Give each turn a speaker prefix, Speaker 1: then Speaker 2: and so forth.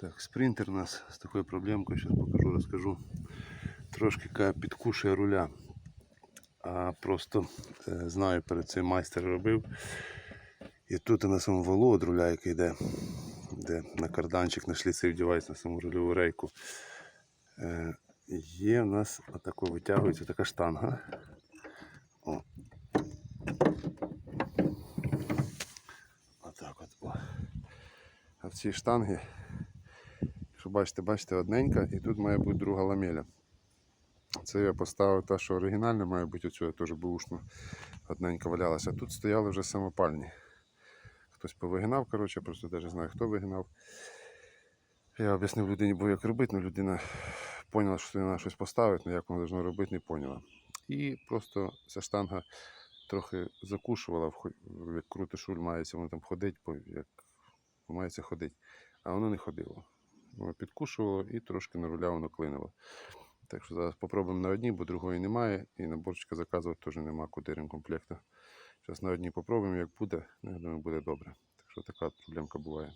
Speaker 1: Так, спринтер у нас з такою проблемкою, зараз покажу, розкажу. Трошки підкушує руля. А просто е, знаю, перед цим майстер робив. І тут на самому валу від руля, який йде, де на карданчик на шліци вдівається на саму рульову рейку. Е, є в нас отако витягується така штанга. О. Отак от. А в цій штангі, що бачите, бачите, одненька, і тут має бути друга ламеля. Це я поставив те, що оригінальне, має бути оцю, теж бушно одненька валялася. Тут стояли вже самопальні. Хтось повигинав, коротше, просто навіть знаю, хто вигинав. Я об'яснив людині, бо як робити, але людина поняла, що треба щось поставити, але як воно должно робити, не поняла. І просто ця штанга трохи закушувала, як крутий шуль мається, воно там ходить, як мається ходити. А воно не ходило. Воно підкушувало і трошки на руля воно клинило. Так що зараз попробуємо на одній, бо другої немає. І наборчика заказувати теж нема куди ремкомплекта. Зараз на одній попробуємо, як буде, ну, я думаю, буде добре. Так що така проблемка буває.